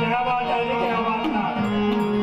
جیہا وا دل کي آون سان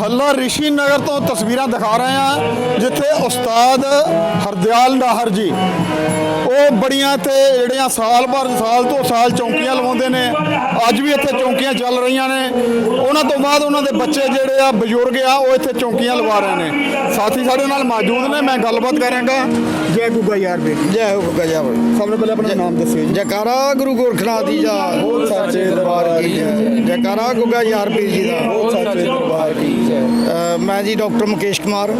ਮਹੱਲਾ ਰਿਸ਼ੀ ਨਗਰ ਤੋਂ ਤਸਵੀਰਾਂ ਦਿਖਾ ਰਹੇ ਹਾਂ, ਜਿੱਥੇ ਉਸਤਾਦ ਹਰਦਿਆਲ ਨਾਹਰ ਜੀ। ਉਹ ਬੜੀਆਂ ਇੱਥੇ ਜਿਹੜੀਆਂ ਸਾਲ ਭਰ, ਸਾਲ ਤੋਂ ਸਾਲ ਚੌਂਕੀਆਂ ਲਵਾਉਂਦੇ ਨੇ, ਅੱਜ ਵੀ ਇੱਥੇ ਚੌਂਕੀਆਂ ਚੱਲ ਰਹੀਆਂ ਨੇ। ਉਹਨਾਂ ਤੋਂ ਬਾਅਦ ਉਹਨਾਂ ਦੇ ਬੱਚੇ ਜਿਹੜੇ ਆ, ਬਜ਼ੁਰਗ ਆ, ਉਹ ਇੱਥੇ ਚੌਂਕੀਆਂ ਲਵਾ ਰਹੇ ਨੇ। ਸਾਥੀ ਸਾਡੇ ਨਾਲ ਮੌਜੂਦ ਨੇ, ਮੈਂ ਗੱਲਬਾਤ ਕਰਾਂਗਾ। ਜੈ ਗੁੱਗਾ ਯਾਰ ਬੇ ਜੈ ਹੋ ਗੁੱਗਾ ਜਾ ਸਭ ਤੋਂ ਪਹਿਲਾਂ ਆਪਣਾ ਨਾਮ ਦੱਸਿਓ ਜੀ। ਜੈਕਾਰਾ ਗੁਰੂ ਗੋਰਖਨਾਥ ਜੀ ਦਾ। ਬਹੁਤ ਸੱਚੇ ਦਰਬਾਰ ਕੀ ਜੈ। ਜੈਕਾਰਾ ਗੁੱਗਾ ਯਾਰ ਪੀਰ ਜੀ ਦਾ। ਬਹੁਤ ਸੱਚੇ ਦਰਬਾਰ ਕੀ ਜੈ। ਮੈਂ ਜੀ ਡਾਕਟਰ ਮੁਕੇਸ਼ ਕੁਮਾਰ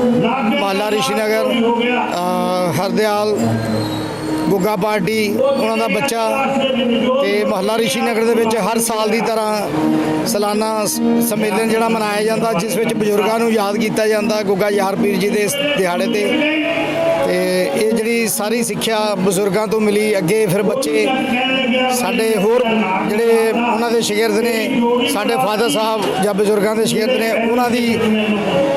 ਮਾਲਾ ਰਿਸ਼ੀਨਗਰ ਅ, ਹਰਦਿਆਲ ਗੁੱਗਾ ਪਾਰਟੀ ਉਹਨਾਂ ਦਾ ਬੱਚਾ ਤੇ ਮਹੱਲਾ ਰਿਸ਼ੀਨਗਰ ਦੇ ਵਿੱਚ ਹਰ ਸਾਲ ਦੀ ਤਰ੍ਹਾਂ ਸਾਲਾਨਾ ਸੰਮੇਲਨ ਜਿਹੜਾ ਮਨਾਇਆ ਜਾਂਦਾ ਜਿਸ ਵਿੱਚ ਬਜ਼ੁਰਗਾਂ ਨੂੰ ਯਾਦ ਕੀਤਾ ਜਾਂਦਾ ਗੁੱਗਾ ਯਾਰ ਪੀਰ ਜੀ ਦੇ ਦਿਹਾੜੇ ਤੇ। ਤੇ ਇਹ ਜਿਹੜੀ ਸਾਰੀ ਸਿੱਖਿਆ ਬਜ਼ੁਰਗਾਂ ਤੋਂ ਮਿਲੀ, ਅੱਗੇ ਫਿਰ ਬੱਚੇ ਸਾਡੇ ਹੋਰ ਜਿਹੜੇ ਉਹਨਾਂ ਦੇ ਸ਼ਾਗਿਰਦ ਨੇ, ਸਾਡੇ ਫਾਦਰ ਸਾਹਿਬ ਜਾਂ ਬਜ਼ੁਰਗਾਂ ਦੇ ਸ਼ਾਗਿਰਦ ਨੇ, ਉਹਨਾਂ ਦੀ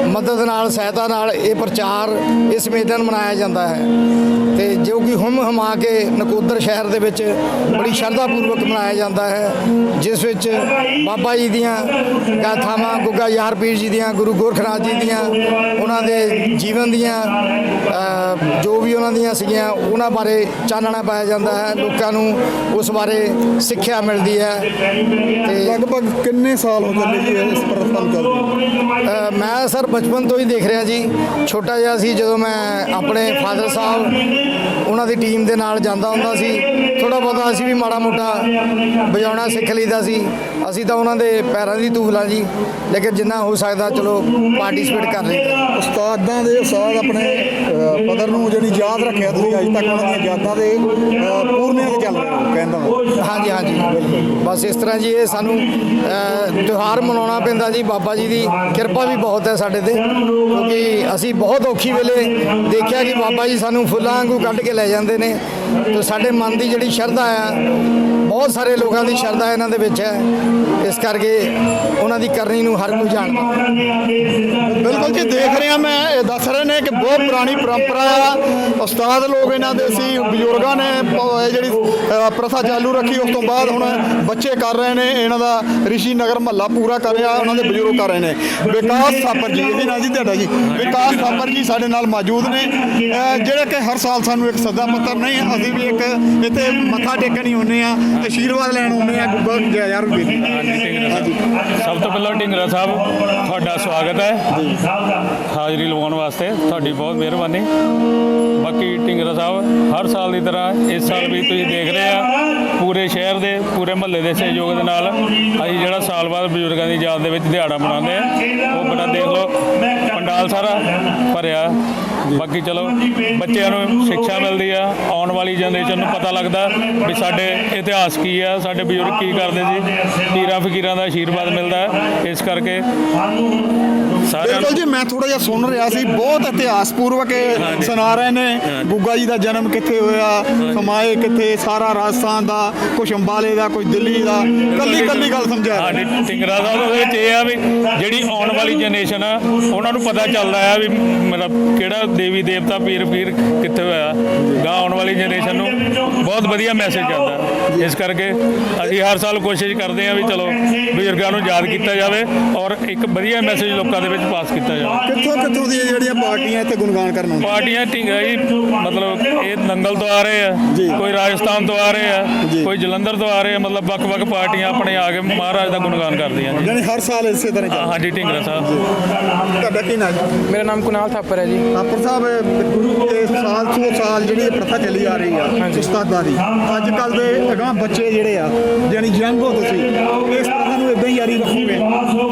ਮਦਦ ਨਾਲ, ਸਹਾਇਤਾ ਨਾਲ ਇਹ ਪ੍ਰਚਾਰ ਇਸ ਮੇਦਨ ਮਨਾਇਆ ਜਾਂਦਾ ਹੈ। ਤੇ ਜੋ ਕਿ ਹਮ ਹਮਾ ਕੇ ਨਕੋਦਰ ਸ਼ਹਿਰ ਦੇ ਵਿੱਚ ਬੜੀ ਸ਼ਰਧਾ ਪੂਰਵਕ ਮਨਾਇਆ ਜਾਂਦਾ ਹੈ, ਜਿਸ ਵਿੱਚ ਬਾਬਾ ਜੀ ਦੀਆਂ ਗਾਥਾਵਾਂ, ਗੁੱਗਾ ਯਾਰ ਪੀਰ ਜੀ ਦੀਆਂ, ਗੁਰੂ ਗੋਰਖਨਾਥ ਜੀ ਦੀਆਂ, ਉਹਨਾਂ ਦੇ ਜੀਵਨ ਦੀਆਂ ਜੋ ਵੀ ਉਹਨਾਂ ਦੀਆਂ ਸੀਗੀਆਂ ਉਹਨਾਂ ਬਾਰੇ ਚਾਨਣਾ ਪਾਇਆ ਜਾਂਦਾ ਹੈ ਲੋਕਾਂ ਨੂੰ ਉਸ ਬਾਰੇ ਸਿੱਖਿਆ ਮਿਲਦੀ ਹੈ ਤੇ ਲਗਭਗ ਕਿੰਨੇ ਸਾਲ ਹੋ ਚੱਲੇ ਜੀ ਇਸ ਪ੍ਰਸਤਨ ਚੱਲਦੇ ਅ, ਮੈਂ ਸਰ ਬਚਪਨ ਤੋਂ ਹੀ ਦੇਖ ਰਿਹਾ ਜੀ। ਛੋਟਾ ਜਿਹਾ ਸੀ ਜਦੋਂ ਮੈਂ ਆਪਣੇ ਫਾਦਰ ਸਾਹਿਬ ਉਹਨਾਂ ਦੀ ਟੀਮ ਦੇ ਨਾਲ ਜਾਂਦਾ ਹੁੰਦਾ ਸੀ। ਥੋੜਾ ਬਹੁਤਾ ਅਸੀਂ ਵੀ ਮਾੜਾ ਮੋਟਾ ਵਜਾਉਣਾ ਸਿੱਖ ਲਈਦਾ ਸੀ। ਅਸੀਂ ਤਾਂ ਉਹਨਾਂ ਦੇ ਪੈਰਾਂ ਦੀ ਧੂਲਾਂ ਜੀ। ਲੇਕਿਨ ਜਿੰਨਾ ਹੋ ਸਕਦਾ ਚਲੋ ਪਾਰਟਿਸਿਪੇਟ ਕਰ ਲਈਦਾ ਉਸਤਾਦਾਂ ਦੇ ਉਸਤਾਦ ਆਪਣੇ ਪਦਰ ਨੂੰ ਜਿਹੜੀ ਯਾਦ ਰੱਖਿਆ ਤੁਸੀਂ ਅੱਜ ਤੱਕ ਉਹਨਾਂ ਦੀਆਂ ਯਾਦਾਂ ਦੇ ਅਹ, ਪੂਰਨਿਆਂ ਤੇ ਚੱਲ ਰਹੇ ਹੋ ਕਹਿੰਦਾ ਮੈਂ। ਹਾਂਜੀ ਹਾਂਜੀ। ਬਸ ਇਸ ਤਰ੍ਹਾਂ ਜੀ ਇਹ ਸਾਨੂੰ ਤਿਉਹਾਰ ਮਨਾਉਣਾ ਪੈਂਦਾ ਜੀ। ਬਾਬਾ ਜੀ ਦੀ ਕਿਰਪਾ ਵੀ ਬਹੁਤ ਹੈ ਸਾਡੇ ਤੇ। ਕਿਉਂਕਿ ਅਸੀਂ ਬਹੁਤ ਔਖੀ ਵੇਲੇ ਦੇਖਿਆ ਕਿ ਬਾਬਾ ਜੀ ਸਾਨੂੰ ਫੁੱਲਾਂ ਵਾਂਗੂ ਕੱਢ ਕੇ ਲੈ ਜਾਂਦੇ ਨੇ। ਤੇ ਸਾਡੇ ਮਨ ਦੀ ਜਿਹੜੀ ਸ਼ਰਧਾ ਆ ਬਹੁਤ ਸਾਰੇ ਲੋਕਾਂ ਦੀ ਸ਼ਰਧਾ ਇਹਨਾਂ ਦੇ ਵਿੱਚ ਹੈ। ਇਸ ਕਰਕੇ ਉਹਨਾਂ ਦੀ ਕਰਨੀ ਨੂੰ ਹਰ ਕੋਈ ਜਾਣਦਾ। ਬਿਲਕੁਲ ਜੀ ਦੇਖ ਰਿਹਾ ਮੈਂ ਇਹ ਦੱਸ ਰਹੇ ਨੇ ਕਿ ਬਹੁਤ ਪੁਰਾਣੀ ਪਰੰਪਰਾ ਆ। ਉਸਤਾਦ ਲੋਕ ਇਹਨਾਂ ਦੇ ਸੀ ਬਜ਼ੁਰਗਾਂ ਨੇ ਪ- ਇਹ ਜਿਹੜੀ ਅਹ, ਪ੍ਰਥਾ ਚਾਲੂ ਰੱਖੀ ਉਸ ਤੋਂ ਬਾਅਦ ਹੁਣ ਬੱਚੇ ਕਰ ਰਹੇ ਨੇ ਇਹਨਾਂ ਦਾ ਰਿਸ਼ੀ ਨਗਰ ਮਹੱਲਾ ਪੂਰਾ ਕਰ ਰਿਹਾ ਉਹਨਾਂ ਦੇ ਬਜ਼ੁਰਗ ਕਰ ਰਹੇ ਨੇ। ਵਿਕਾਸ ਥਾਪਰ ਜੀ ਇਹਦੇ ਨਾਲ ਜੀ ਤੁਹਾਡਾ ਜੀ। ਵਿਕਾਸ ਥਾਪਰ ਜੀ ਸਾਡੇ ਨਾਲ ਮੌਜੂਦ ਨੇ। ਅਹ, ਜਿਹੜੇ ਕਿ ਹਰ ਸਾਲ ਸਾਨੂੰ ਇੱਕ ਸੱਦਾ ਪੱਤਰ ਨਹੀਂ ਅਸੀਂ ਵੀ ਇੱਕ ਇੱਥੇ ਮੱਥਾ ਟੇਕਣ ਹੀ ਹੁੰਨੇ ਆ ਆਸ਼ੀਰਵਾਦ ਲੈਣ ਹੁੰਨੇ ਆ ਗੁੱਗਾ ਜੈ ਯਾਰ ਵੀ ਹਾਂਜੀ। ਸਭ ਤੋਂ ਪਹਿਲਾਂ ਢਿੰਗਰਾ ਸਾਹਿਬ, ਤੁਹਾਡਾ ਸਵਾਗਤ ਹੈ। ਹਾਜ਼ਰੀ ਲਵਾਉਣ ਵਾਸਤੇ ਤੁਹਾਡੀ ਬਹੁਤ ਮਿਹਰਬਾਨੀ। ਬਾਕੀ ਢਿੰਗਰਾ ਸਾਹਿਬ, ਹਰ ਸਾਲ ਦੀ ਤਰ੍ਹਾਂ ਇਸ ਸਾਲ ਵੀ ਤੁਸੀਂ ਦੇਖ ਰਹੇ ਆ, ਪੂਰੇ ਸ਼ਹਿਰ ਦੇ, ਪੂਰੇ ਮਹੱਲੇ ਦੇ ਸਹਿਯੋਗ ਦੇ ਨਾਲ ਅਸੀਂ ਜਿਹੜਾ ਸਾਲ ਬਾਅਦ ਬਜ਼ੁਰਗਾਂ ਦੀ ਯਾਦ ਦੇ ਵਿੱਚ ਦਿਹਾੜਾ ਮਨਾਉਂਦੇ ਆ, ਉਹ ਬੜਾ ਦੇਖ ਲਓ, ਪੰਡਾਲ ਸਾਰਾ ਭਰਿਆ ਬਾਕੀ ਚਲੋ ਬੱਚਿਆਂ ਨੂੰ ਸਿੱਖਿਆ ਮਿਲਦੀ ਆ ਆਉਣ ਵਾਲੀ ਜਨਰੇਸ਼ਨ ਨੂੰ ਪਤਾ ਲੱਗਦਾ ਵੀ ਸਾਡੇ ਇਤਿਹਾਸ ਕੀ ਆ ਸਾਡੇ ਬਜ਼ੁਰਗ ਕੀ ਕਰਦੇ ਸੀ ਪੀਰਾਂ ਫਕੀਰਾਂ ਦਾ ਆਸ਼ੀਰਵਾਦ ਮਿਲਦਾ ਹੈ। ਇਸ ਕਰਕੇ ਬਿਲਕੁਲ ਜੀ ਮੈਂ ਥੋੜਾ ਜਿਹਾ ਸੁਣ ਰਿਹਾ ਸੀ ਬਹੁਤ ਇਤਿਹਾਸ ਪੂਰਵਕ ਇਹ ਸੁਣਾ ਰਹੇ ਨੇ। ਗੁੱਗਾ ਜੀ ਦਾ ਜਨਮ ਕਿੱਥੇ ਹੋਇਆ ਕਮਾਏ ਕਿੱਥੇ ਸਾਰਾ ਰਾਜਸਥਾਨ ਦਾ ਕੁਛ ਅੰਬਾਲੇ ਦਾ ਕੋਈ ਦਿੱਲੀ ਦਾ ਕੱਲੀ ਕੱਲੀ ਗੱਲ ਸਮਝਾ ਰਹੇ। ਸਾਡੇ ਟਿੰਗਰਾ ਸਾਹਿਬ ਦੇ ਵਿੱਚ ਇਹ ਆ ਵੀ ਜਿਹੜੀ ਆਉਣ ਵਾਲੀ ਜਨਰੇਸ਼ਨ ਆ ਉਹਨਾਂ ਨੂੰ ਪਤਾ ਚੱਲਦਾ ਆ ਵੀ ਮਤਲਬ ਕਿਹੜਾ ਦੇਵੀ ਦੇਵਤਾ ਪੀਰ ਪੀਰ ਕਿੱਥੇ ਹੋਇਆ? ਗਾ ਆਉਣ ਵਾਲੀ ਜਨਰੇਸ਼ਨ ਨੂੰ ਬਹੁਤ ਵਧੀਆ ਮੈਸੇਜ ਜਾਂਦਾ ਇਸ ਕਰਕੇ ਅਸੀਂ ਹਰ ਸਾਲ ਕੋਸ਼ਿਸ਼ ਕਰਦੇ ਆ ਵੀ ਚਲੋ ਬਜ਼ੁਰਗਾਂ ਨੂੰ ਯਾਦ ਕੀਤਾ ਜਾਵੇ ਔਰ ਇੱਕ ਵਧੀਆ ਮੈਸੇਜ ਲੋਕਾਂ ਦੇ ਵਿੱਚ ਪਾਸ ਕੀਤਾ ਜਾਵੇ। ਕਿੱਥੋਂ ਕਿੱਥੋਂ ਦੀਆਂ ਜਿਹੜੀਆਂ ਪਾਰਟੀਆਂ ਇੱਥੇ ਗੁਣਗਾਨ ਕਰਨ ਆਉਂਦੀਆਂ? ਪਾਰਟੀਆਂ ਢਿੰਗਾ ਜੀ ਮਤਲਬ ਇਹ ਨੰਗਲ ਤੋਂ ਆ ਰਹੇ ਆ ਜੀ। ਕੋਈ ਰਾਜਸਥਾਨ ਤੋਂ ਆ ਰਹੇ ਆ ਜੀ। ਕੋਈ ਜਲੰਧਰ ਤੋਂ ਆ ਰਹੇ ਆ ਮਤਲਬ ਵੱਖ-ਵੱਖ ਪਾਰਟੀਆਂ ਆਪਣੇ ਆ ਕੇ ਮਹਾਰਾਜ ਦਾ ਗੁਣਗਾਨ ਕਰਦੀਆਂ ਜੀ ਯਾਨੀ ਹਰ ਸਾਲ ਇਸੇ ਤਰ੍ਹਾਂ ਹਾਂ, ਹਾਂਜੀ ਢਿੰਗਰਾ ਸਾਹਿਬ। ਤੁਹਾਡਾ ਕੀ ਨਾਮ? ਹੈ ਮੇਰਾ ਨਾਮ ਕੁਨਾਲ ਥਾਪਰ ਹੈ ਜੀ। ਆਪਰ ਸਾਹਿਬ ਇਹ ਸਾਲ ਤੋਂ ਸਾਲ ਜਿਹੜੀ ਇਹ ਪ੍ਰਥਾ ਚੱਲੀ ਆ ਰਹੀ ਆ ਉਸਤਾਦਾਂ ਦੀ। ਅੱਜ ਕੱਲ ਦੇ ਅਗਾਂਹ ਬੱਚੇ ਜਿਹੜੇ ਆ ਯਾਨੀ ਜੰਗ ਹੋ ਤੁਸੀਂ ਇਸ ਪ੍ਰਥਾ ਨੂੰ ਇਦਾਂ ਹੀ ਜਾਰੀ ਰੱਖੋਗੇ?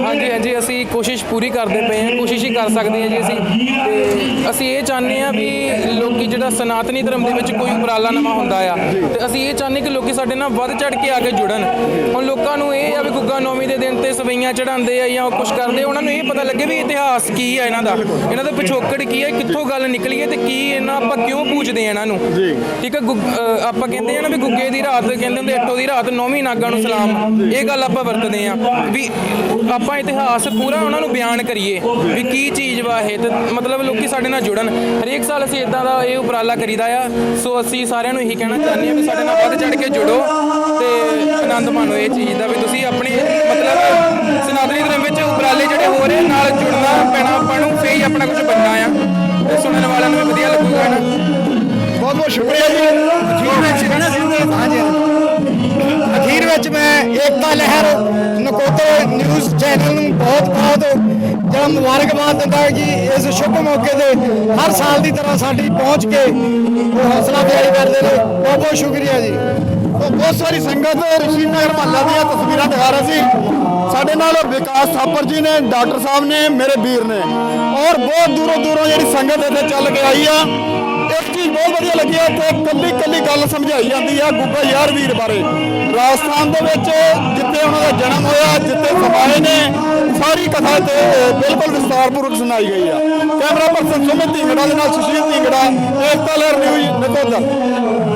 ਹਾਂਜੀ ਹਾਂਜੀ ਅਸੀਂ ਕੋਸ਼ਿਸ਼ ਪੂਰੀ ਕਰਦੇ ਪਏ ਹਾਂ ਕੋਸ਼ਿਸ਼ ਹੀ ਕਰ ਸਕਦੇ ਹਾਂ ਜੀ ਅਸੀਂ। ਤੇ ਅਸੀਂ ਇਹ ਚਾਹੁੰਦੇ ਹਾਂ ਵੀ ਲੋਕੀ ਜਿਹੜਾ ਸਨਾਤਨੀ ਧਰਮ ਦੇ ਵਿੱਚ ਕੋਈ ਉਪਰਾਲਾ ਨਵਾਂ ਹੁੰਦਾ ਆ ਤੇ ਅਸੀਂ ਇਹ ਚਾਹੁੰਦੇ ਕਿ ਲੋਕੀ ਸਾਡੇ ਨਾਲ ਵੱਧ ਚੜ ਕੇ ਆ ਕੇ ਜੁੜਨ। ਹੁਣ ਲੋਕਾਂ ਨੂੰ ਇਹ ਆ ਵੀ ਗੁੱਗਾ ਨੌਮੀ ਦੇ ਦਿਨ ਤੇ ਸਵਈਆਂ ਚੜਾਉਂਦੇ ਆ ਜਾਂ ਕੁਝ ਕਰਦੇ ਆ, ਉਹਨਾਂ ਨੂੰ ਇਹ ਪਤਾ ਲੱਗੇ ਵੀ ਇਤਿਹਾਸ ਕੀ ਆ ਇਹਨਾਂ ਦਾ। ਇਹਨਾਂ ਦਾ ਪਿਛੋਕੜ ਕੀ ਹੈ ਕਿੱਥੋਂ ਗੱਲ ਨਿਕਲੀ ਹੈ ਤੇ ਕੀ ਇਹਨਾਂ ਆਪਾਂ ਕਿਉਂ ਪੂਜਦੇ ਆ ਇਹਨਾਂ ਨੂੰ? ਠੀਕ ਹੈ ਗੁੱਗ- ਅ, ਆਪਾਂ ਕਹਿੰਦੇ ਆ ਨਾ ਵੀ ਗੁੱਗੇ ਦੀ ਰਾਤ ਕਹਿੰਦੇ ਹੁੰਦੇ ਅੱਟੋ ਦੀ ਰਾਤ ਨੌਵੀਂ ਨਾਗਾਂ ਨੂੰ ਸਲਾਮ। ਇਹ ਗੱਲ ਆਪਾਂ ਵਰਤਦੇ ਆ ਵੀ ਆਪਾਂ ਇਤਿਹਾਸ ਪੂਰਾ ਉਹਨਾਂ ਨੂੰ ਬਿਆਨ ਕਰੀਏ ਵੀ ਕੀ ਚੀਜ਼ ਵਾ ਇਹ। ਤੇ ਮਤਲਬ ਲੋਕੀ ਸਾਡੇ ਨਾਲ ਜੁੜਨ। ਹਰੇਕ ਸਾਲ ਅਸੀਂ ਇਦਾਂ ਦਾ ਇਹ ਉਪਰਾਲਾ ਕਰੀਦਾ ਆ। ਸੋ ਅਸੀਂ ਸਾਰਿਆਂ ਨੂੰ ਇਹੀ ਕਹਿਣਾ ਚਾਹੁੰਦੇ ਆ ਵੀ ਸਾਡੇ ਨਾਲ ਵੱਧ ਚੜ ਕੇ ਜੁੜੋ ਤੇ ਆਨੰਦ ਮਾਣੋ ਇਹ ਚੀਜ਼ ਦਾ ਵੀ ਤੁਸੀਂ ਆਪਣੇ ਮਤਲਬ ਸਨਾਤਨੀ ਧਰਮ ਵਿੱਚ ਉਪਰਾਲੇ ਜਿਹੜੇ ਹੋ ਰਹੇ ਨਾਲ ਜੁੜਨਾ ਪੈਣਾ ਆਪਾਂ ਨੂੰ ਫੇਰ ਹੀ ਆਪਣਾ ਕੁਝ ਸੁਣਨ ਵਾਲਿਆਂ ਨੂੰ ਵਧੀਆ ਲੱਗੂਗਾ ਨਾ। ਬਹੁਤ ਬਹੁਤ ਸ਼ੁਕਰੀਆ ਜੀ। ਅਖੀਰ ਵਿੱਚ ਮੈਂ ਏਕਤਾ ਲਹਿਰ ਨਕੋਦਰ ਨਿਊਜ਼ ਚੈਨਲ ਨੂੰ ਬਹੁਤ ਬਹੁਤ ਜਿਹੜਾ ਮੁਬਾਰਕਬਾਦ ਦਿੰਦਾ ਕਿ ਇਸ ਸ਼ੁਭ ਮੌਕੇ ਤੇ ਹਰ ਸਾਲ ਦੀ ਤਰ੍ਹਾਂ ਸਾਡੀ ਪਹੁੰਚ ਕੇ ਉਹ ਹੌਸਲਾ ਅਫਜ਼ਾਈ ਕਰਦੇ ਨੇ। ਬਹੁਤ ਬਹੁਤ ਸ਼ੁਕਰੀਆ ਜੀ। ਬਹੁਤ ਸਾਰੀ ਸੰਗਤ ਰਿਸ਼ੀ ਨਗਰ ਮਹੱਲਾ ਦੀਆਂ ਤਸਵੀਰਾਂ ਦਿਖਾ ਰਹੇ ਸੀ। ਸਾਡੇ ਨਾਲ ਵਿਕਾਸ ਥਾਪਰ ਜੀ ਨੇ ਡਾਕਟਰ ਸਾਹਿਬ ਨੇ ਮੇਰੇ ਵੀਰ ਨੇ। ਔਰ ਬਹੁਤ ਦੂਰੋਂ ਦੂਰੋਂ ਜਿਹੜੀ ਸੰਗਤ ਇੱਥੇ ਚੱਲ ਕੇ ਆਈ ਆ। ਇੱਕ ਚੀਜ਼ ਬਹੁਤ ਵਧੀਆ ਲੱਗੀ ਆ ਤੇ ਕੱਲੀ ਕੱਲੀ ਗੱਲ ਸਮਝਾਈ ਜਾਂਦੀ ਆ ਗੁੱਗਾ ਯਾਰ ਵੀਰ ਬਾਰੇ। ਰਾਜਸਥਾਨ ਦੇ ਵਿੱਚ ਜਿੱਥੇ ਉਹਨਾਂ ਦਾ ਜਨਮ ਹੋਇਆ ਜਿੱਥੇ ਸਮਾਏ ਨੇ ਸਾਰੀ ਕਥਾ ਤੇ ਅ, ਬਿਲਕੁਲ ਵਿਸਤਾਰਪੂਰਵਕ ਸੁਣਾਈ ਗਈ ਆ। ਕੈਮਰਾ ਪਰਸਨ ਸੁਮਿਤ ਢਿੰਗੜਾ ਦੇ ਨਾਲ ਸੁਸ਼ੀਲ ਢਿੰਗੜਾ ਏਕਤਾ ਲਹਿਰ ਨਿਊਜ਼ ਨਕੋਦਰ।